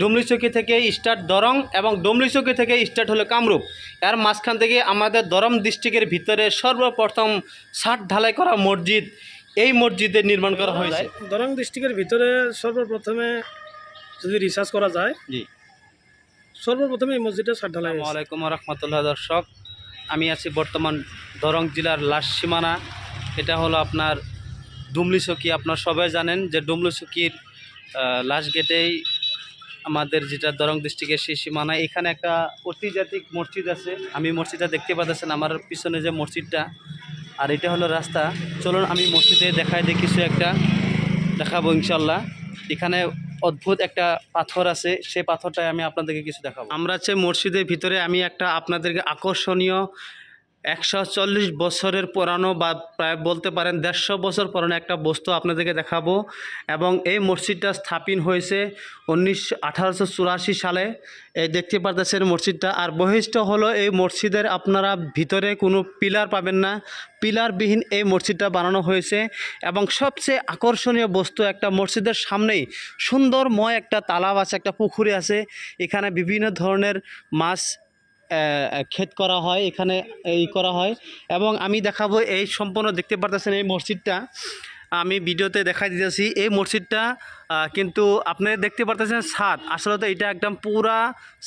ডুমলিচৌকি থেকে স্টার্ট দরং এবং ডুমলিচৌকি থেকে স্টার্ট হলো কামরূপ। এর মাঝখান থেকে আমাদের দরম ডিস্ট্রিক্টের ভিতরে সর্বপ্রথম ষাট ঢালাই করা মসজিদ এই মসজিদের নির্মাণ করা হয়েছে। দরং ডিস্ট্রিক্টের ভিতরে সর্বপ্রথমে যদি রিসার্চ করা যায় জি। সর্বপ্রথমে এই মসজিদটা সাত ঢালাই। আসসালামাইকুম রহমতুল্লাহ দর্শক। আমি আছি বর্তমান দরং জেলার লাশ সীমানা। এটা হলো আপনার ডুমলি চকি। আপনার সবাই জানেন যে ডুমলি চকির লাশ গেটেই আমাদের যেটা দরং ডিস্ট্রিক্টের সেই সীমানা, এখানে একটা ঐতিহাসিক মসজিদ আছে। আমি মসজিদটা দেখতে পাচ্ছেন আমার পিছনে যে মসজিদটা। আর এটা হলো রাস্তা। চলুন, আমি মসজিদে দেখাই দিই কিছু একটা, দেখাবো ইনশাল্লাহ এখানে অদ্ভুত একটা পাথর আছে সেই পাথরটাই আমি আপনাদেরকে কিছু দেখাবো। আমরা হচ্ছে মসজিদের ভিতরে আমি একটা আপনাদেরকে আকর্ষণীয় একশো চল্লিশ বছরের পুরানো বা প্রায় বলতে পারেন দেড়শো বছর পুরানো একটা বস্তু আপনাদেরকে দেখাবো এবং এই মসজিদটা স্থাপন হয়েছে উনিশশো আঠারোশো চুরাশি সালে। এই দেখতে পারতেছেন মসজিদটা। আর বৈশিষ্ট্য হলো এই মসজিদের আপনারা ভিতরে কোনো পিলার পাবেন না। পিলারবিহীন এই মসজিদটা বানানো হয়েছে এবং সবচেয়ে আকর্ষণীয় বস্তু একটা মসজিদের সামনেই সুন্দরময় একটা তালাব আছে একটা পুকুরে আছে। এখানে বিভিন্ন ধরনের মাছ ক্ষেত করা হয়, এখানে এই করা হয়। এবং আমি দেখাবো এই সম্পূর্ণ দেখতে পারতেছেন এই মসজিদটা। আমি ভিডিওতে দেখাই দিতেছি, এই মসজিদটা কিন্তু আপনি দেখতে পারতেছেন ছাদ। আসলে তো এটা একদম পুরা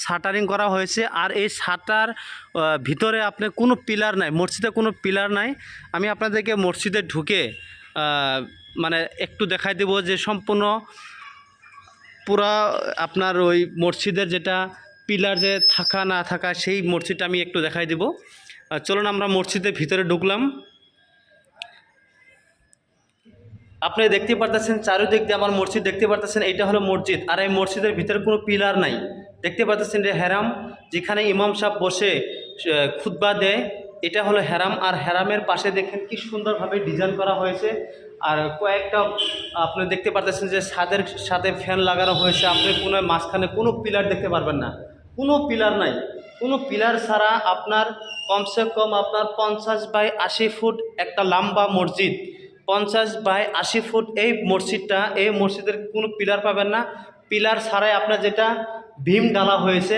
শাটারিং করা হয়েছে, আর এই ছাতার ভিতরে আপনি কোনো পিলার নাই, মসজিদে কোনো পিলার নাই। আমি আপনাদেরকে মসজিদে ঢুকে মানে একটু দেখাই দেব যে সম্পূর্ণ পুরা আপনার ওই মসজিদের যেটা পিলার যে থাকা না থাকা সেই মসজিদটা আমি একটু দেখাই দেব। চলুন আমরা মসজিদের ভিতরে ঢুকলাম। আপনি দেখতে পারতেছেন, চারিদিক দিয়ে আমার মসজিদ দেখতে পারতেছেন এইটা হলো মসজিদ। আর এই মসজিদের ভিতরে কোনো পিলার নাই। দেখতে পারতেছেন যে হেরাম, যেখানে ইমাম সাহেব বসে খুতবা দেয়, এটা হলো হেরাম। আর হেরামের পাশে দেখেন কি সুন্দরভাবে ডিজাইন করা হয়েছে। আর কয়েকটা, আপনি দেখতে পারতেছেন যে ছাদের সাথে ফ্যান লাগানো হয়েছে। আপনি কোনো মাঝখানে কোনো পিলার দেখতে পারবেন না। কোনো পিলার নাই। কোনো পিলার ছাড়া আপনার কমসে কম আপনার পঞ্চাশ বাই আশি ফুট একটা লম্বা মসজিদ। পঞ্চাশ বাই আশি ফুট এই মসজিদটা, এই মসজিদের কোনো পিলার পাবেন না। পিলার ছাড়াই আপনার যেটা ভীম ডালা হয়েছে,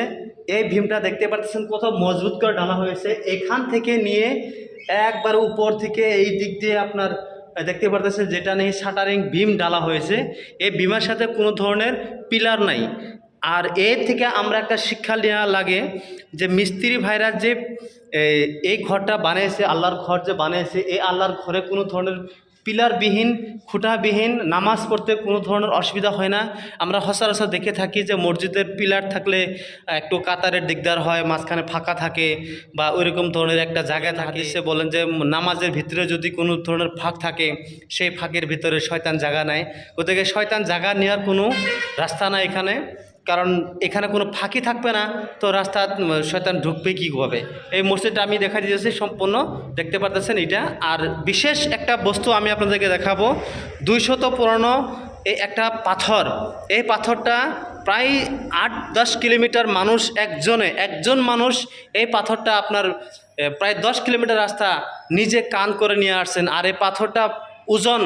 এই ভীমটা দেখতে পাচ্ছেন কত মজবুত করে ডালা হয়েছে। এখান থেকে নিয়ে একবার উপর থেকে এই দিক দিয়ে আপনার, দেখতে পারতেছেন যেটা নেই শাটারিং ভীম ডালা হয়েছে। এই ভীমের সাথে কোনো ধরনের পিলার নাই। আর এর থেকে আমরা একটা শিক্ষা নেওয়া লাগে যে মিস্ত্রি ভাইরা যে এই, ঘরটা বানিয়েছে আল্লাহর ঘর যে বানিয়েছে এই আল্লাহর ঘরে কোনো ধরনের পিলারবিহীন খুঁটাবিহীন নামাজ পড়তে কোনো ধরনের অসুবিধা হয় না। আমরা সচরাচর দেখে থাকি যে মসজিদের পিলার থাকলে একটু কাতারের দিকদার হয় মাঝখানে ফাঁকা থাকে বা ওইরকম ধরনের একটা জায়গা থাকে। সে বলেন যে নামাজের ভিতরে যদি কোনো ধরনের ফাঁক থাকে সেই ফাঁকের ভিতরে শয়তান জায়গা নেয় ওদিকে শয়তান জায়গা নেওয়ার কোনো রাস্তা না এখানে। কারণ এখানে কোনো ফাঁকি থাকবে না। তো রাস্তা শয়তান ঢুকবে কীভাবে এই মসজিদটা আমি দেখা দিয়েছি সম্পূর্ণ দেখতে পারতেছেন এটা। আর বিশেষ একটা বস্তু আমি আপনাদেরকে দেখাবো, দুইশত পুরনো এই একটা পাথর। এই পাথরটা প্রায় আট দশ কিলোমিটার মানুষ একজনে, একজন মানুষ এই পাথরটা আপনার প্রায় দশ কিলোমিটার রাস্তা নিজে কান করে নিয়ে আসছেন। আর এই পাথরটা ওজন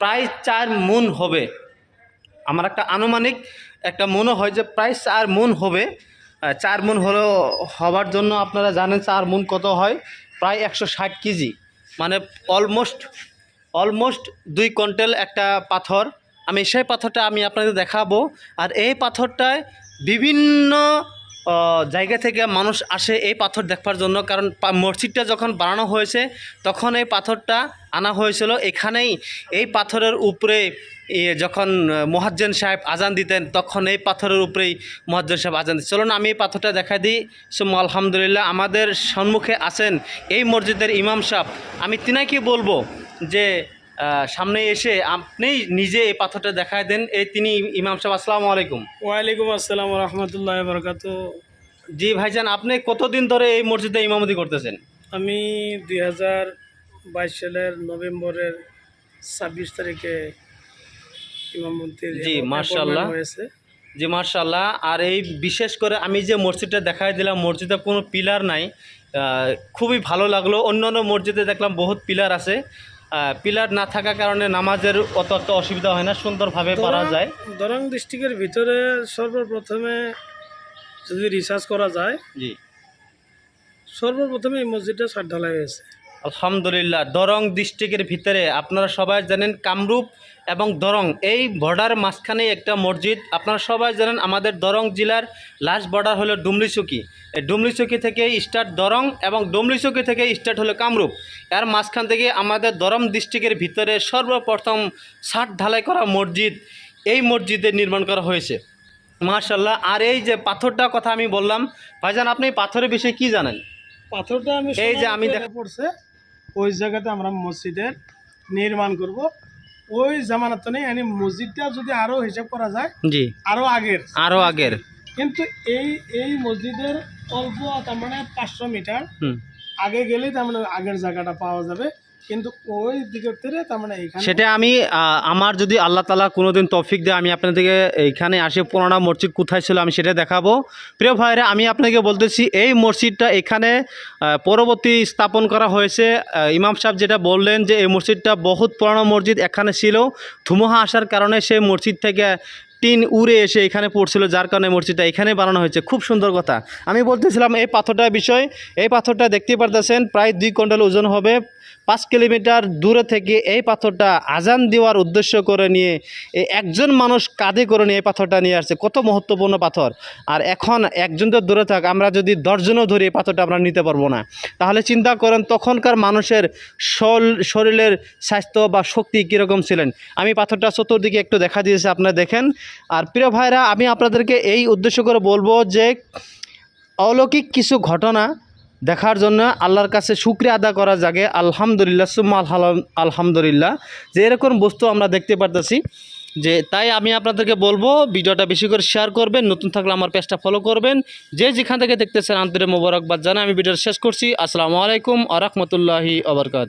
প্রায় চার মুন হবে। আমার একটা আনুমানিক একটা মনে হয় যে প্রায় চার মন হবে। চার মন হলো হওয়ার জন্য আপনারা জানেন চার মন কত হয়? প্রায় একশো ষাট কেজি। মানে অলমোস্ট অলমোস্ট দুই কুইন্টাল একটা পাথর। আমি সেই পাথরটা আমি আপনাদের দেখাবো। আর এই পাথরটায় বিভিন্ন জায়গা থেকে মানুষ আসে এই পাথর দেখবার জন্য। কারণ মসজিদটা যখন বানানো হয়েছে, তখন এই পাথরটা আনা হয়েছিল। এখানেই এই পাথরের উপরে যখন মহাজ্জেন সাহেব আজান দিতেন, তখন এই পাথরের উপরেই মহাজ্জেন সাহেব আজান দিতেন। চলুন, আমি এই পাথরটা দেখা দিই। সোম আলহামদুলিল্লাহ, আমাদের সম্মুখে আছেন এই মসজিদের ইমাম সাহেব। আমি তিনাকে বলব যে সামনে এসে আপনি নিজে এই পাথরটা দেখায় দেন। এই তিনি ইমাম সাহেব আসসালামু আলাইকুম। ওয়ালাইকুম আসসালাম রহমতুল্লাহ বরকাত। জি ভাইজান আপনি কতদিন ধরে এই মসজিদে ইমামতি করতেছেন? আমি দুই হাজার বাইশ সালের নভেম্বরের ছাব্বিশ তারিখে ইমামতির জি, মার্শাল্লাহ হয়েছে। জি মার্শাল্লাহ আর এই বিশেষ করে আমি যে মসজিদটা দেখাই দিলাম মসজিদে কোনো পিলার নাই। খুবই ভালো লাগল। অন্য অন্য মসজিদে দেখলাম বহুত পিলার আছে। পিলার না থাকার কারণে নামাজের অত একটা অসুবিধা হয় না সুন্দরভাবে পারা যায়। দরং ডিস্ট্রিক্টের ভিতরে সর্বপ্রথমে যদি রিসার্চ করা যায় জি। সর্বপ্রথমে এই মসজিদটা সার ঢালাই হয়েছে। আলহামদুলিল্লাহ দরং ডিস্ট্রিক্টের ভিতরে আপনারা সবাই জানেন কামরূপ এবং দরং। এই বর্ডার মাঝখানে একটা মসজিদ। আপনারা সবাই জানেন আমাদের দরং জেলার লাস্ট বর্ডার হলো ডুমলিচুকি এই ডুমলিচুকি থেকে স্টার্ট দরং এবং ডুমলিচুকি থেকে স্টার্ট হলো কামরূপ। এর মাঝখান থেকে আমাদের দরং ডিস্ট্রিক্টের ভিতরে সর্বপ্রথম ষাট ঢালাই করা মসজিদ এই মসজিদে নির্মাণ করা হয়েছে। মাশাল্লাহ আর এই যে পাথরটার কথা আমি বললাম ভাইজান আপনি পাথরের বিষয়ে কি জানেন? পাথরটা আমি এই যে আমি দেখা পড়ছে। ওই জায়গাতে আমরা মসজিদের নির্মাণ করব। ওই জামানাতে নেই মানে মসজিদটা যদি আরও হিসাব করা যায় জি। আরও আগের। আরও আগের। কিন্তু এই এই মসজিদের অল্প তার মানে পাঁচশো মিটার। আগে গেলেই তার মানে আগের জায়গাটা পাওয়া যাবে। কিন্তু ওই দিকের থেকে তার মানে সেটা আমি আমার যদি আল্লাহ তালা কোনোদিন তৌফিক দেয়, আমি আপনাদেরকে এইখানে আসে, পুরোনো মসজিদ কোথায় ছিল আমি সেটা দেখাবো। প্রিয় ভাইরা, আমি আপনাকে বলতেছি, এই মসজিদটা এখানে পরবর্তী স্থাপন করা হয়েছে। ইমাম সাহেব যেটা বললেন যে এই মসজিদটা বহুত পুরানো মসজিদ এখানে ছিল। ধুমুহা আসার কারণে সেই মসজিদ থেকে টিন উড়ে এসে এখানে পড়ছিল, যার কারণে মসজিদটা এখানে বানানো হয়েছে। খুব সুন্দর কথা। আমি বলতেছিলাম, এই পাথরটার বিষয়, এই পাথরটা দেখতে পারতেছেন, প্রায় দুই কুইন্টাল ওজন হবে। পাঁচ কিলোমিটার দূরে থেকে এই পাথরটা আজান দেওয়ার উদ্দেশ্য করে নিয়ে একজন মানুষ কাঁধে করে নিয়ে এই পাথরটা নিয়ে আসছে। কত মহত্বপূর্ণ পাথর। আর এখন একজন তো দূরে থাক, আমরা যদি দশজনও ধরি এই পাথরটা আমরা নিতে পারব না। তাহলে চিন্তা করেন তখনকার মানুষের শল- শরীরের স্বাস্থ্য বা শক্তি কীরকম ছিলেন। আমি পাথরটা চতুর্দিকে একটু দেখা দিয়েছি, আপনারা দেখেন। আর প্রিয় ভাইরা, আমি আপনাদেরকে এই উদ্দেশ্য করে বলব যে অলৌকিক কিছু ঘটনা দেখার জন্য আল্লাহর কাছে শুক্রিয়া আদা করা জাগে। আলহামদুলিল্লাহ, সুম্মা আলহাম- আলহামদুলিল্লাহ। যে এরকম বস্তু আমরা দেখতে পারতেছি, যে তাই আমি আপনাদেরকে বলব, ভিডিওটা বেশি করে শেয়ার করবেন, নতুন থাকলে আমার পেজটা ফলো করবেন। যে যেখান থেকে দেখতেছেন আন্তরিক মোবারকবাদ জানে আমি ভিডিওটা শেষ করছি। আসসালামু আলাইকুম আ রহমতুল্লাহি আবরকাত